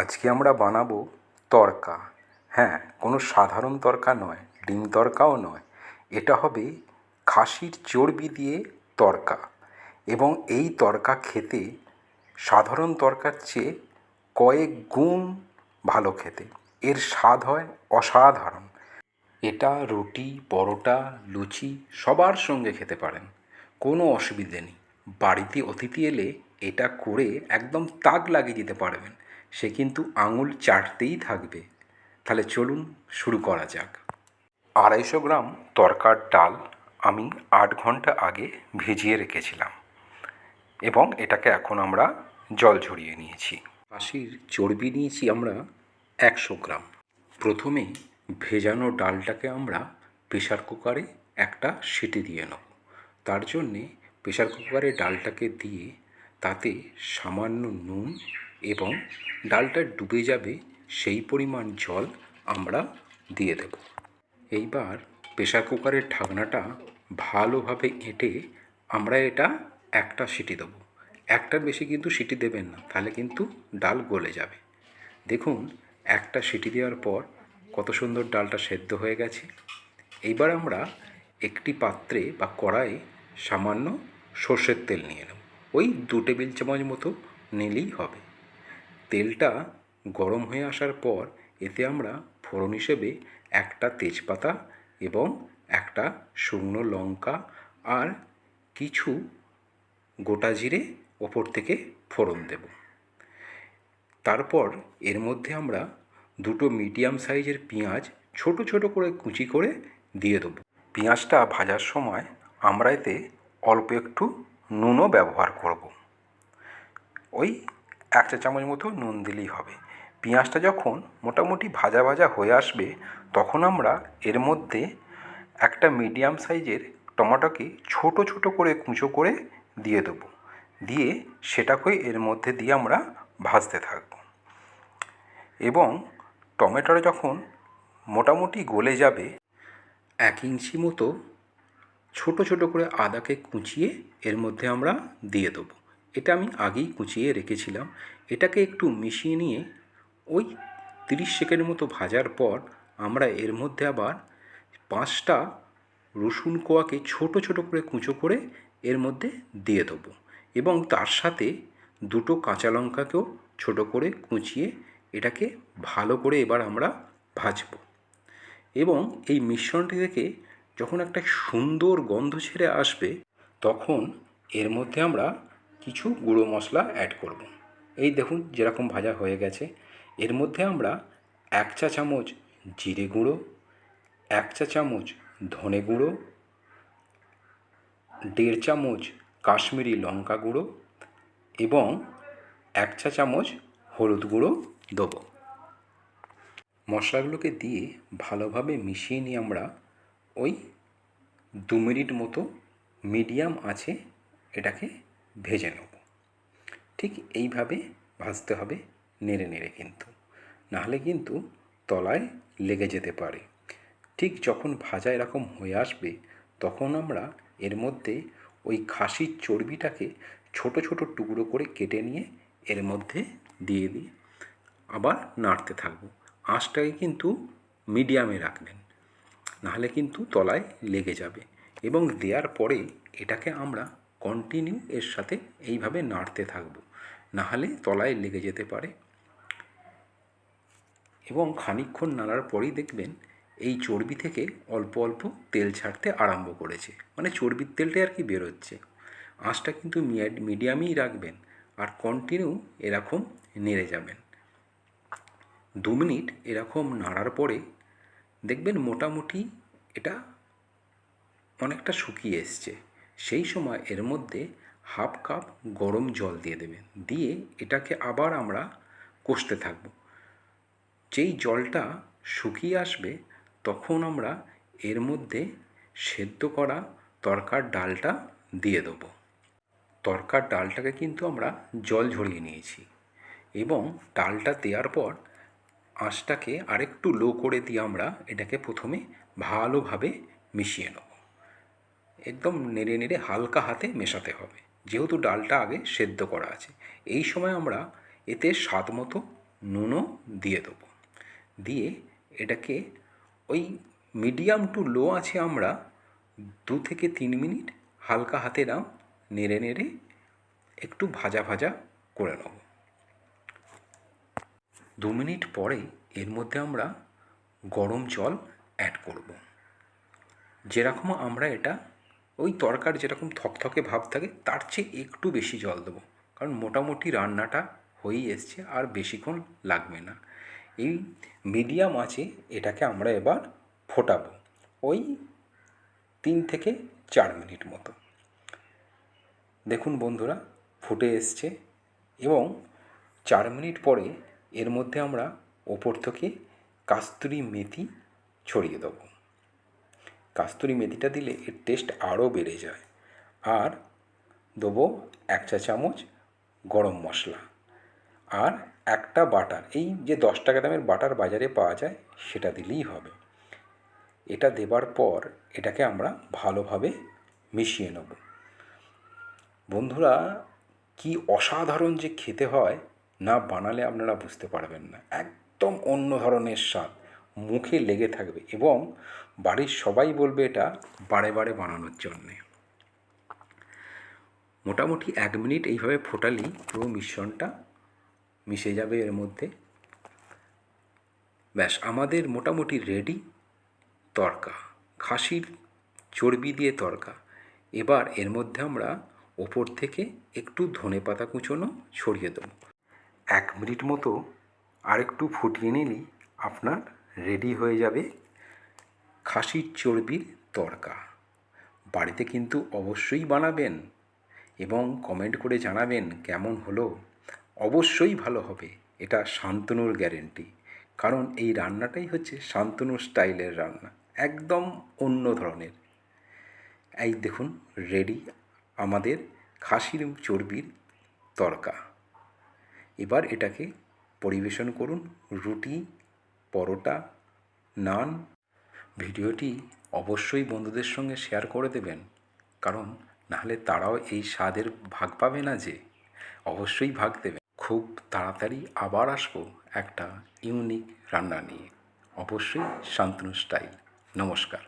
আজকে আমরা বানাবো তরকা। হ্যাঁ কোনো সাধারণ তরকা নয়, ডিম তরকাও নয়। এটা হবে খাসির চর্বি দিয়ে তরকা। এবং এই তরকা খেতে, সাধারণ তরকার চেয়ে কয়েক গুণ ভালো খেতে। এর স্বাদ হয় অসাধারণ। এটা রুটি, পরোটা, লুচি সবার সঙ্গে খেতে পারেন। কোনো অসুবিধে নেই। বাড়িতে অতিথি এলে এটা করে একদম তাক লাগিয়ে দিতে পারবেন। সে কিন্তু আঙুল চাটতেই থাকবে। তাহলে চলুন শুরু করা যাক। আড়াইশো গ্রাম তরকার ডাল আমি আট ঘণ্টা আগে ভিজিয়ে রেখেছিলাম এবং এটাকে এখন আমরা জল ঝরিয়ে নিয়েছি। খাসির চর্বি নিয়েছি আমরা একশো গ্রাম। প্রথমে ভেজানো ডালটাকে আমরা প্রেশার কুকারে একটা সিটি দিয়ে নেব। তার জন্যে প্রেশার কুকারে ডালটাকে দিয়ে তাতে সামান্য নুন এবং ডালটা ডুবে যাবে সেই পরিমাণ জল আমরা দিয়ে দেব। এইবার প্রেশার কুকারের ঢাকনাটা ভালোভাবে এঁটে আমরা এটা একটা সিটি দেবো। একটার বেশি কিন্তু সিটি দেবেন না, তাহলে কিন্তু ডাল গলে যাবে। দেখুন, একটা সিটি দেওয়ার পর কত সুন্দর ডালটা সেদ্ধ হয়ে গেছে। এইবার আমরা একটি পাত্রে বা কড়াইয়ে সামান্য সর্ষের তেল নিয়ে নেব। ওই দু টেবিল চামচ মতো নিলেই হবে। তেলটা গরম হয়ে আসার পর এতে আমরা ফোড়ন হিসেবে একটা তেজপাতা এবং একটা শুকনো লঙ্কা আর কিছু গোটা জিরে ওপর থেকে ফোড়ন দেব। তারপর এর মধ্যে আমরা দুটো মিডিয়াম সাইজের পেঁয়াজ ছোট ছোট করে কুচি করে দিয়ে দেবো। পেঁয়াজটা ভাজার সময় আমরা এতে অল্প একটু নুনও ব্যবহার করব। ওই এক চা চামচ মতো নুন দিলেই হবে। পেঁয়াজটা যখন মোটামুটি ভাজা ভাজা হয়ে আসবে, তখন আমরা এর মধ্যে একটা মিডিয়াম সাইজের টমেটোকে ছোট ছোট করে কুঁচো করে দিয়ে দেবো। দিয়ে সেটাকে এর মধ্যে দিয়ে আমরা ভাজতে থাকব। এবং টমেটোটা যখন মোটামুটি গলে যাবে, এক ইঞ্চি মতো ছোট ছোট করে আদাকে কুচিয়ে এর মধ্যে আমরা দিয়ে দেবো। এটা আমি আগেই কুচিয়ে রেখেছিলাম। এটাকে একটু মিশিয়ে নিয়ে ওই তিরিশ সেকেন্ড মতো ভাজার পর আমরা এর মধ্যে আবার পাঁচটা রসুন কোয়াকে ছোট ছোট করে কুঁচো করে এর মধ্যে দিয়ে দেবো এবং তার সাথে দুটো কাঁচা লঙ্কাকেও ছোট করে কুচিয়ে এটাকে ভালো করে এবার আমরা ভাজবো। এবং এই মিশ্রণটি থেকে যখন একটা সুন্দর গন্ধ ছেড়ে আসবে, তখন এর মধ্যে আমরা কিছু গুঁড়ো মশলা অ্যাড করব। এই দেখুন যেরকম ভাজা হয়ে গেছে এর মধ্যে আমরা এক চা চামচ জিরে গুঁড়ো, এক চা চামচ ধনে গুঁড়ো, দেড় চামচ কাশ্মীরি লঙ্কা গুঁড়ো এবং এক চা চামচ হলুদ গুঁড়ো দেবো মশলাগুলোকে দিয়ে ভালোভাবে মিশিয়ে নিয়ে আমরা ওই দু মিনিট মতো মিডিয়াম আছে এটাকে ভেজে নেব। ঠিক এইভাবে ভাজতে হবে নেড়ে নেড়ে কিন্তু। নাহলে কিন্তু তলায় লেগে যেতে পারে। ঠিক যখন ভাজা এরকম হয়ে আসবে, তখন আমরা এর মধ্যে ওই খাসির চর্বিটাকে ছোট ছোট টুকরো করে কেটে নিয়ে এর মধ্যে দিয়ে দিই। আবার নাড়তে থাকব। আঁচটাকে কিন্তু মিডিয়ামে রাখবেন। নাহলে কিন্তু তলায় লেগে যাবে এবং দেওয়ার পরে এটাকে আমরা কন্টিনিউ এর সাথে এইভাবে নাড়তে থাকব। নাহলে তলায় লেগে যেতে পারে। এবং খানিকক্ষণ নাড়ার পরেই দেখবেন এই চর্বি থেকে অল্প অল্প তেল ছাড়তে আরম্ভ করেছে। মানে চর্বির তেলটাই আর কি বেরোচ্ছে। আঁচটা কিন্তু মিডিয়ামই রাখবেন আর কন্টিনিউ এরকম নেড়ে যাবেন। দু মিনিট এরকম নাড়ার পরে দেখবেন মোটামুটি এটা অনেকটা শুকিয়ে এসছে। সেই সময় এর মধ্যে হাফ কাপ গরম জল দিয়ে দেবেন। দিয়ে এটাকে আবার আমরা কষতে থাকব। যেই জলটা শুকিয়ে আসবে তখন আমরা এর মধ্যে সেদ্ধ করা তরকার ডালটা দিয়ে দেবো। তরকার ডালটাকে কিন্তু আমরা জল ঝরিয়ে নিয়েছি এবং ডালটা দেওয়ার পর আঁচটাকে আরেকটু লো করে দিয়ে আমরা এটাকে প্রথমে ভালোভাবে মিশিয়ে নেব। একদম নেড়ে নেড়ে হালকা হাতে মেশাতে হবে। যেহেতু ডালটা আগে সেদ্ধ করা আছে, এই সময় আমরা এতে স্বাদ মতো নুনও দিয়ে দেবো। দিয়ে এটাকে ওই মিডিয়াম টু লো আছে আমরা দু থেকে তিন মিনিট হালকা হাতে নাম নেড়ে নেড়ে একটু ভাজা ভাজা করে নেব। দু মিনিট পরে এর মধ্যে আমরা গরম জল অ্যাড করব। যেরকম আমরা এটা, ওই তরকার যেরকম থকথকে ভাব থাকে, তার চেয়ে একটু বেশি জল দেবো। কারণ মোটামুটি রান্নাটা হয়েই এসছে, আর বেশিক্ষণ লাগবে না। এই মিডিয়াম আছে, এটাকে আমরা এবার ফোটাবো, ওই তিন থেকে চার মিনিট মতো। দেখুন বন্ধুরা, ফুটে এসছে, এবং চার মিনিট পরে এর মধ্যে আমরা ওপর থেকে কাস্তুরি মেথি ছড়িয়ে দেবো। কাস্তুরি মেথিটা দিলে এর টেস্ট আরও বেড়ে যায়। আর দেবো এক চা চামচ গরম মশলা। আর একটা বাটার, এই যে দশ টাকা দামের বাটার বাজারে পাওয়া যায়, সেটা দিলেই হবে। এটা দেবার পর এটাকে আমরা ভালোভাবে মিশিয়ে নেব। বন্ধুরা, কি অসাধারণ যে খেতে হয় না বানালে আপনারা বুঝতে পারবেন না। একদম অন্য ধরনের স্বাদ মুখে লেগে থাকবে এবং বাড়ির সবাই বলবে এটা বারে বারে বানানোর জন্যে। মোটামুটি এক মিনিট এইভাবে ফোটালেই পুরো মিশ্রণটা মিশে যাবে এর মধ্যে। ব্যাস, আমাদের মোটামুটি রেডি তরকা। খাসির চর্বি দিয়ে তরকা। এবার এর মধ্যে আমরা ওপর থেকে একটু ধনে পাতা কুচোনো ছড়িয়ে দেবো। এক মিনিট মতো আরেকটু ফুটিয়ে নিলেই আপনার রেডি হয়ে যাবে খাসির চর্বির তরকা বাড়িতে কিন্তু অবশ্যই বানাবেন এবং কমেন্ট করে জানাবেন কেমন হলো। অবশ্যই ভালো হবে, এটা শান্তনুর গ্যারেন্টি কারণ এই রান্নাটাই হচ্ছে শান্তনুর স্টাইলের রান্না, একদম অন্য ধরনের। এই দেখুন রেডি আমাদের খাসির চর্বির তরকা এবার এটাকে পরিবেশন করুন। রুটি, পরোটা, নান। ভিডিওটি অবশ্যই বন্ধুদের সঙ্গে শেয়ার করে দেবেন। কারণ নাহলে তারাও এই স্বাদের ভাগ পাবে না যে। অবশ্যই ভাগ দেবেন। খুব তাড়াতাড়ি আবার আসব একটা ইউনিক রান্না নিয়ে। অবশ্যই শান্তনু স্টাইল। নমস্কার।